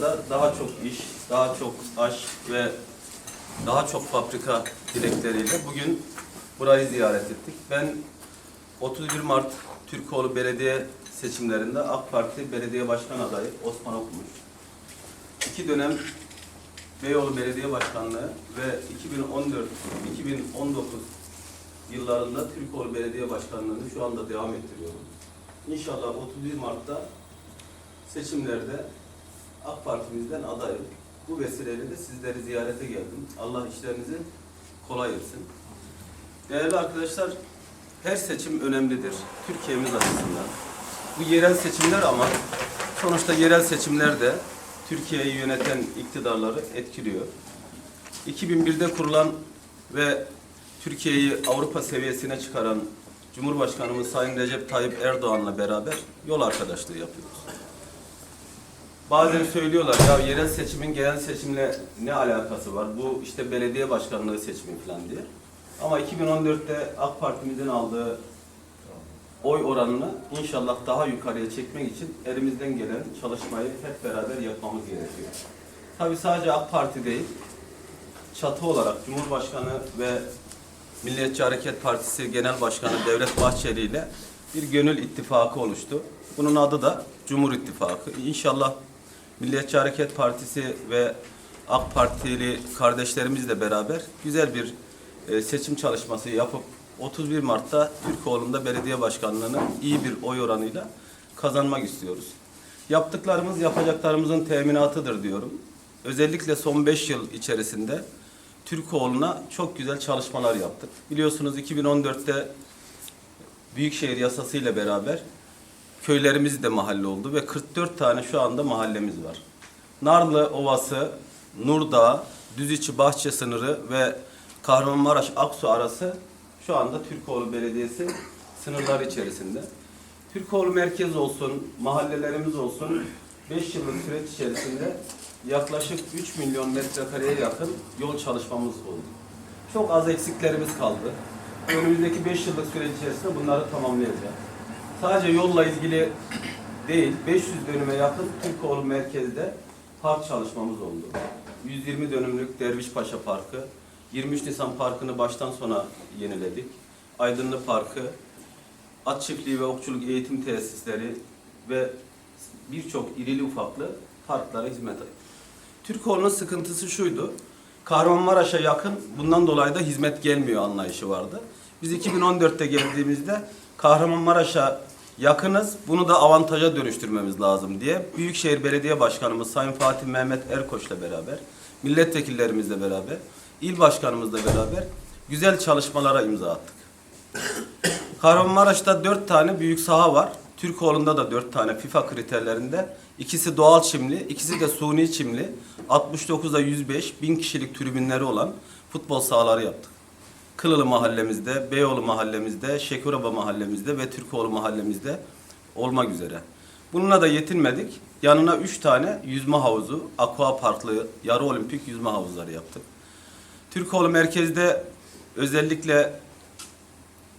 da daha çok iş, daha çok aş ve daha çok fabrika dilekleriyle bugün burayı ziyaret ettik. Ben 31 Mart Türkoğlu Belediye seçimlerinde AK Parti Belediye Başkan adayı Osman Okumuş. İki dönem Beyoğlu Belediye Başkanlığı ve 2014-2019 yıllarında Türkoğlu Belediye Başkanlığı'nı şu anda devam ettiriyorum. İnşallah 31 Mart'ta seçimlerde AK Parti'mizden adayım. Bu vesileyle de sizleri ziyarete geldim. Allah işlerinizi kolay etsin. Değerli arkadaşlar, her seçim önemlidir Türkiye'miz açısından. Bu yerel seçimler ama sonuçta yerel seçimler de Türkiye'yi yöneten iktidarları etkiliyor. 2001'de kurulan ve Türkiye'yi Avrupa seviyesine çıkaran Cumhurbaşkanımız Sayın Recep Tayyip Erdoğan'la beraber yol arkadaşlığı yapıyoruz. Bazen söylüyorlar ya yerel seçimin genel seçimle ne alakası var? Bu işte belediye başkanlığı seçimi falan diye. Ama 2014'te AK Parti'mizin aldığı oy oranını inşallah daha yukarıya çekmek için elimizden gelen çalışmayı hep beraber yapmamız gerekiyor. Tabii sadece AK Parti değil, çatı olarak Cumhurbaşkanı ve Milliyetçi Hareket Partisi Genel Başkanı Devlet Bahçeli ile bir gönül ittifakı oluştu. Bunun adı da Cumhur İttifakı. İnşallah Milliyetçi Hareket Partisi ve AK Partili kardeşlerimizle beraber güzel bir e, seçim çalışması yapıp 31 Mart'ta Türkoğlu'nda belediye başkanlığını iyi bir oy oranıyla kazanmak istiyoruz. Yaptıklarımız yapacaklarımızın teminatıdır diyorum. Özellikle son 5 yıl içerisinde Türkoğlu'na çok güzel çalışmalar yaptık. Biliyorsunuz 2014'te Büyükşehir Yasası ile beraber köylerimiz de mahalle oldu ve 44 tane şu anda mahallemiz var. Narlı Ovası, Nurdağ, Düziçi Bahçe sınırı ve Kahramanmaraş Aksu arası şu anda Türkoğlu Belediyesi sınırları içerisinde. Türkoğlu merkez olsun, mahallelerimiz olsun 5 yıllık süreç içerisinde yaklaşık 3 milyon metrekareye yakın yol çalışmamız oldu. Çok az eksiklerimiz kaldı. Önümüzdeki 5 yıllık süreç içerisinde bunları tamamlayacağız. Sadece yolla ilgili değil, 500 dönüme yakın Türkoğlu merkezde park çalışmamız oldu. 120 dönümlük Dervişpaşa Parkı, 23 Nisan Parkı'nı baştan sona yeniledik. Aydınlı Parkı, at çiftliği ve okçuluk eğitim tesisleri ve birçok irili ufaklı parklara hizmet ettik. Türkoğlu'nun sıkıntısı şuydu. Kahramanmaraş'a yakın bundan dolayı da hizmet gelmiyor anlayışı vardı. Biz 2014'te geldiğimizde Kahramanmaraş'a yakınız bunu da avantaja dönüştürmemiz lazım diye Büyükşehir Belediye Başkanımız Sayın Fatih Mehmet Erkoç'la beraber, milletvekillerimizle beraber, il başkanımızla beraber güzel çalışmalara imza attık. Kahramanmaraş'ta dört tane büyük saha var. Türkoğlu'nda da dört tane FIFA kriterlerinde. İkisi doğal çimli, ikisi de suni çimli. 69'a 105 bin kişilik tribünleri olan futbol sahaları yaptık. Kılılı mahallemizde, Beyoğlu mahallemizde, Şekuraba mahallemizde ve Türkoğlu mahallemizde olmak üzere. Bununla da yetinmedik. Yanına üç tane yüzme havuzu, aqua parklı, yarı olimpik yüzme havuzları yaptık. Türkoğlu merkezde özellikle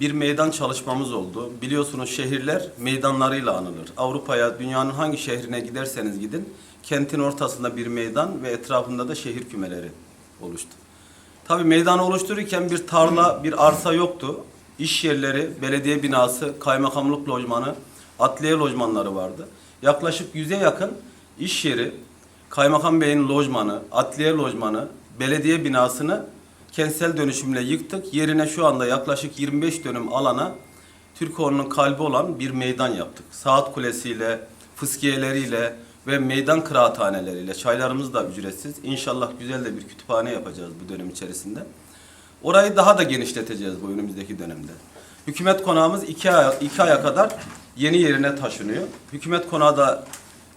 bir meydan çalışmamız oldu. Biliyorsunuz şehirler meydanlarıyla anılır. Avrupa'ya, dünyanın hangi şehrine giderseniz gidin, kentin ortasında bir meydan ve etrafında da şehir kümeleri oluştu. Tabii meydanı oluştururken bir tarla, bir arsa yoktu. İş yerleri, belediye binası, kaymakamlık lojmanı, adliye lojmanları vardı. Yaklaşık yüze yakın iş yeri, kaymakam beyin lojmanı, adliye lojmanı, belediye binasını kentsel dönüşümle yıktık. Yerine şu anda yaklaşık 25 dönüm alana Türkoğlu'nun kalbi olan bir meydan yaptık. Saat kulesiyle, fıskiyeleriyle ve meydan kıraathaneleriyle. Çaylarımız da ücretsiz. İnşallah güzel de bir kütüphane yapacağız bu dönem içerisinde. Orayı daha da genişleteceğiz bu önümüzdeki dönemde. Hükümet konağımız iki, aya, iki aya kadar yeni yerine taşınıyor. Hükümet konağı da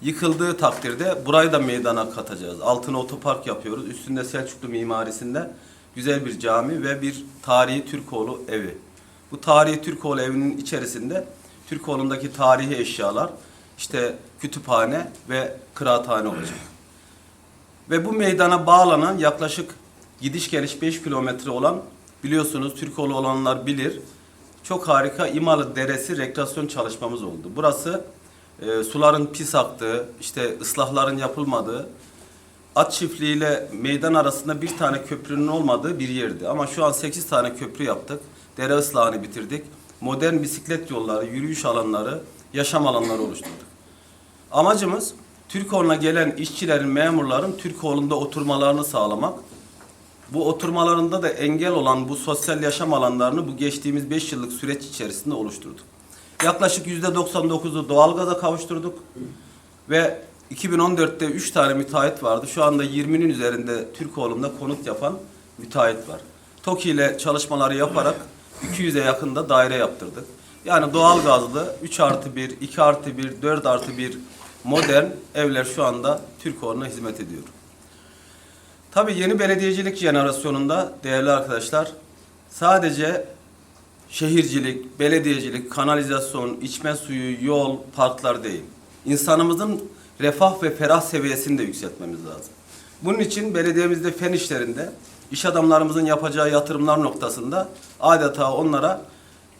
yıkıldığı takdirde burayı da meydana katacağız. Altına otopark yapıyoruz. Üstünde Selçuklu mimarisinde güzel bir cami ve bir tarihi Türkoğlu evi. Bu tarihi Türkoğlu evinin içerisinde Türkoğlu'ndaki tarihi eşyalar, işte kütüphane ve kıraathane olacak. Ve bu meydana bağlanan yaklaşık gidiş geliş 5 kilometre olan biliyorsunuz Türkoğlu olanlar bilir. Çok harika İmalı Deresi rekreasyon çalışmamız oldu. Burası e, suların pis aktığı, işte ıslahların yapılmadığı, at çiftliğiyle meydan arasında bir tane köprünün olmadığı bir yerdi. Ama şu an 8 tane köprü yaptık. Dere ıslahını bitirdik. Modern bisiklet yolları, yürüyüş alanları, yaşam alanları oluşturduk. Amacımız Türkoğlu'na gelen işçilerin, memurların Türkoğlu'nda oturmalarını sağlamak. Bu oturmalarında da engel olan bu sosyal yaşam alanlarını bu geçtiğimiz 5 yıllık süreç içerisinde oluşturduk. Yaklaşık %99'u doğalgaza kavuşturduk. Ve 2014'te 3 tane müteahhit vardı. Şu anda 20'nin üzerinde Türkoğlu'nda konut yapan müteahhit var. TOKİ ile çalışmaları yaparak 200'e yakında daire yaptırdık. Yani doğalgazlı 3 artı 1, 2 artı 1, 4 artı 1 modern evler şu anda Türkoğlu'na hizmet ediyor. Tabii yeni belediyecilik jenerasyonunda değerli arkadaşlar sadece şehircilik, belediyecilik, kanalizasyon, içme suyu, yol, parklar değil. İnsanımızın refah ve ferah seviyesini de yükseltmemiz lazım. Bunun için belediyemizde fen işlerinde iş adamlarımızın yapacağı yatırımlar noktasında adeta onlara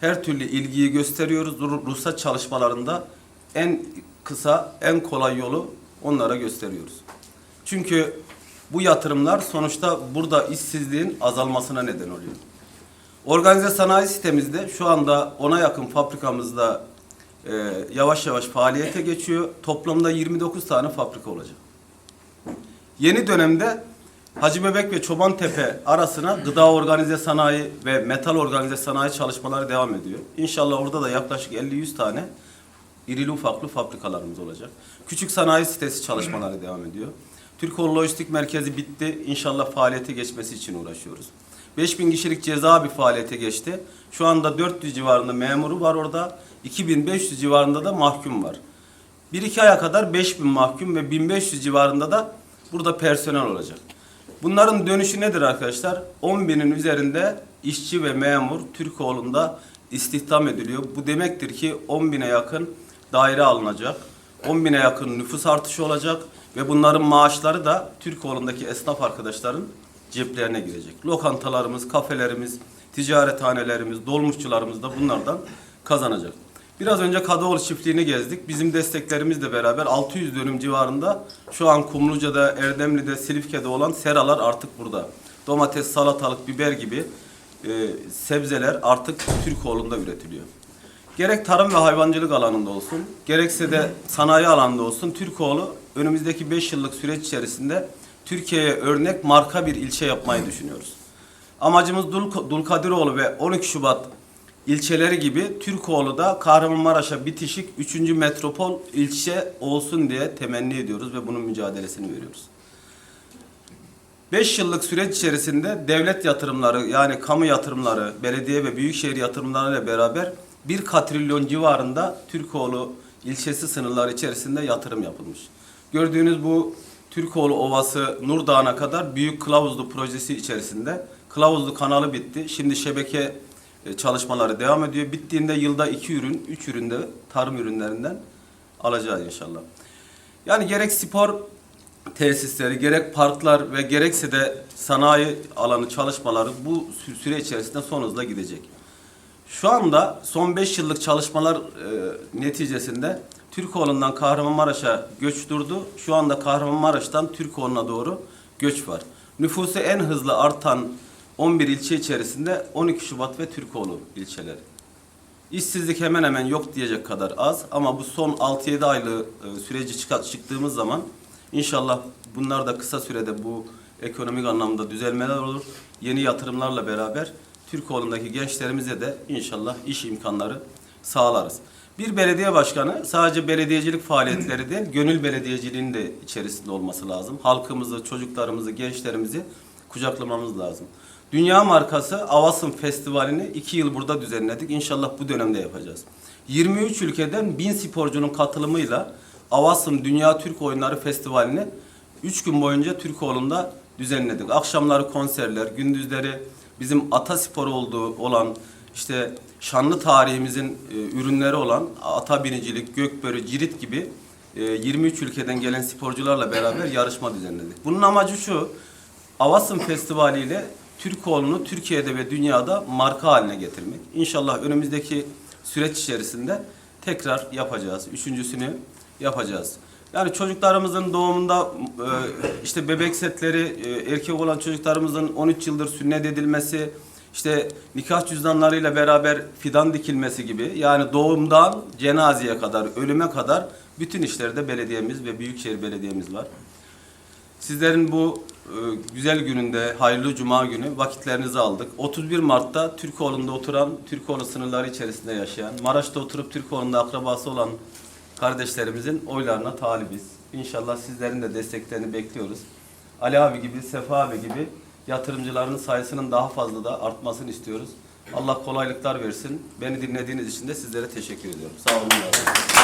her türlü ilgiyi gösteriyoruz. Ruh- Ruhsat çalışmalarında en kısa, en kolay yolu onlara gösteriyoruz. Çünkü bu yatırımlar sonuçta burada işsizliğin azalmasına neden oluyor. Organize sanayi sitemizde şu anda ona yakın fabrikamızda e, yavaş yavaş faaliyete geçiyor. Toplamda 29 tane fabrika olacak. Yeni dönemde Hacı Bebek ve Çobantepe arasına gıda organize sanayi ve metal organize sanayi çalışmaları devam ediyor. İnşallah orada da yaklaşık 50-100 tane irili ufaklı fabrikalarımız olacak. Küçük sanayi sitesi çalışmaları devam ediyor. Türkoğlu Lojistik Merkezi bitti. İnşallah faaliyete geçmesi için uğraşıyoruz. 5000 kişilik ceza bir faaliyete geçti. Şu anda 400 civarında memuru var orada. 2500 civarında da mahkum var. 1-2 aya kadar 5000 mahkum ve 1500 civarında da burada personel olacak. Bunların dönüşü nedir arkadaşlar? 10 binin üzerinde işçi ve memur Türkoğlu'nda istihdam ediliyor. Bu demektir ki 10 bine yakın daire alınacak. 10 bine yakın nüfus artışı olacak ve bunların maaşları da Türkoğlu'ndaki esnaf arkadaşların ceplerine girecek. Lokantalarımız, kafelerimiz, ticarethanelerimiz, dolmuşçularımız da bunlardan kazanacak. Biraz önce Kadıoğlu çiftliğini gezdik. Bizim desteklerimizle beraber 600 dönüm civarında şu an Kumluca'da, Erdemli'de, Silifke'de olan seralar artık burada. Domates, salatalık, biber gibi e, sebzeler artık Türkoğlu'nda üretiliyor. Gerek tarım ve hayvancılık alanında olsun, gerekse de sanayi alanında olsun Türkoğlu önümüzdeki 5 yıllık süreç içerisinde Türkiye'ye örnek marka bir ilçe yapmayı düşünüyoruz. Amacımız Dul Dulkadiroğlu ve 12 Şubat ilçeleri gibi Türkoğlu da Kahramanmaraş'a bitişik 3. metropol ilçe olsun diye temenni ediyoruz ve bunun mücadelesini veriyoruz. 5 yıllık süreç içerisinde devlet yatırımları yani kamu yatırımları, belediye ve büyükşehir yatırımları ile beraber 1 katrilyon civarında Türkoğlu ilçesi sınırları içerisinde yatırım yapılmış. Gördüğünüz bu Türkoğlu Ovası Nurdağ'a kadar büyük kılavuzlu projesi içerisinde kılavuzlu kanalı bitti. Şimdi şebeke e, çalışmaları devam ediyor. Bittiğinde yılda 2 ürün, 3 üründe tarım ürünlerinden alacağız inşallah. Yani gerek spor tesisleri, gerek parklar ve gerekse de sanayi alanı çalışmaları bu sü- süre içerisinde son hızla gidecek. Şu anda son 5 yıllık çalışmalar e, neticesinde Türkoğlu'ndan Kahramanmaraş'a göç durdu. Şu anda Kahramanmaraş'tan Türkoğlu'na doğru göç var. Nüfusu en hızlı artan 11 ilçe içerisinde 12 Şubat ve Türkoğlu ilçeleri. İşsizlik hemen hemen yok diyecek kadar az ama bu son 6-7 aylık e, süreci çıktığımız zaman inşallah bunlar da kısa sürede bu ekonomik anlamda düzelmeler olur. Yeni yatırımlarla beraber Türkoğlu'ndaki gençlerimize de inşallah iş imkanları sağlarız. Bir belediye başkanı sadece belediyecilik faaliyetleri değil, gönül belediyeciliğinin de içerisinde olması lazım. Halkımızı, çocuklarımızı, gençlerimizi kucaklamamız lazım. Dünya markası Avasım Festivali'ni iki yıl burada düzenledik. İnşallah bu dönemde yapacağız. 23 ülkeden 1000 sporcunun katılımıyla Avasım Dünya Türk Oyunları Festivali'ni 3 gün boyunca Türkoğlu'nda düzenledik. Akşamları konserler, gündüzleri bizim ata sporu olduğu olan işte şanlı tarihimizin e, ürünleri olan ata binicilik, gökbörü, cirit gibi e, 23 ülkeden gelen sporcularla beraber yarışma düzenledik. Bunun amacı şu, Avasım Festivali ile Türkoğlu'nu Türkiye'de ve dünyada marka haline getirmek. İnşallah önümüzdeki süreç içerisinde tekrar yapacağız. Üçüncüsünü yapacağız. Yani çocuklarımızın doğumunda e, işte bebek setleri, e, erkek olan çocuklarımızın 13 yıldır sünnet edilmesi, işte nikah cüzdanlarıyla beraber fidan dikilmesi gibi yani doğumdan cenazeye kadar, ölüme kadar bütün işlerde belediyemiz ve Büyükşehir Belediyemiz var. Sizlerin bu e, güzel gününde, hayırlı cuma günü vakitlerinizi aldık. 31 Mart'ta Türkoğlu'nda oturan, Türkoğlu sınırları içerisinde yaşayan, Maraş'ta oturup Türkoğlu'nda akrabası olan kardeşlerimizin oylarına talibiz. İnşallah sizlerin de desteklerini bekliyoruz. Ali abi gibi, Sefa abi gibi yatırımcıların sayısının daha fazla da artmasını istiyoruz. Allah kolaylıklar versin. Beni dinlediğiniz için de sizlere teşekkür ediyorum. Sağ olun.